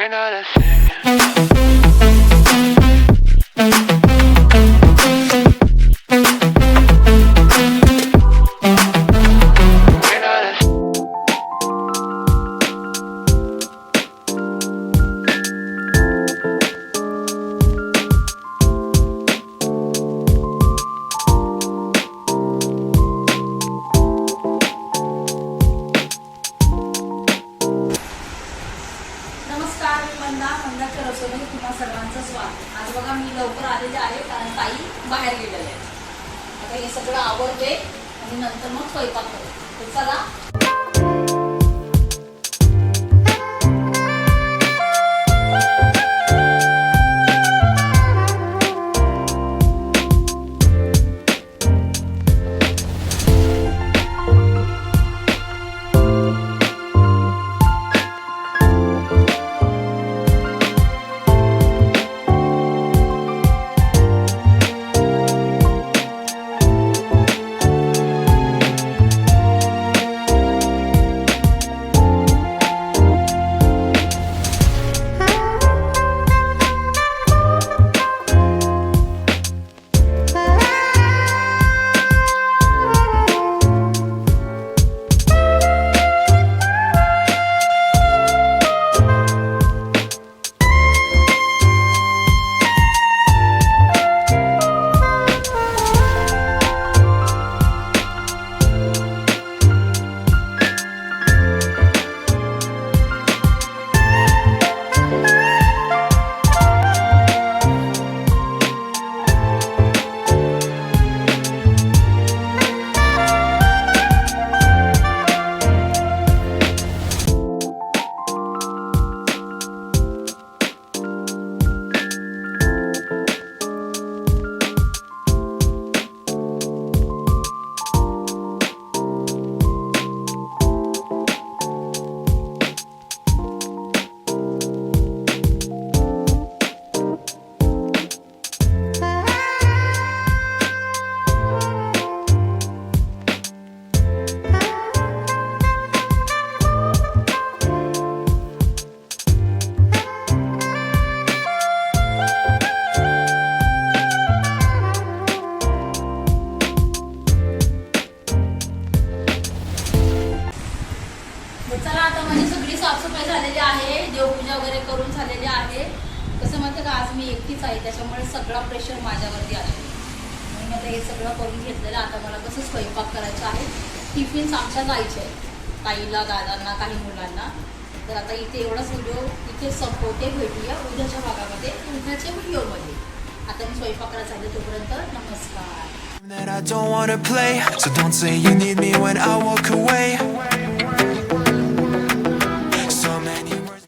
We're not a thing. नमस्कार मी मंदा मंदाच्या रसोईमध्ये तुम्हा सर्वांचं स्वागत आज बघा मी लवकर आलेले आहे कारण ताई बाहेर गेलेले आहेत. आता हे सगळं आवडते आणि नंतर मग स्वयंपाक करते तर चला चला आता माझी सगळी साफसफाई झालेली आहे. देवपूजा वगैरे करून झालेली आहे. कसं म्हणतं का आज मी एकटीच आहे त्याच्यामुळे सगळा प्रेशर माझ्यावरती आहे. म्हणून आता हे सगळं करून घेतलेलं आता मला कसं स्वयंपाक करायचं आहे टिफिन्स आमच्या जायचे आहे ताईला दादांना काही मुलांना. तर आता इथे एवढाच व्हिडिओ इथे संपवते भेटूया उद्याच्या भागामध्ये उद्याच्या व्हिडिओमध्ये आता मी स्वयंपाक करायला चालले तोपर्यंत नमस्कार. That I don't wanna play, so don't say you need me when I walk away.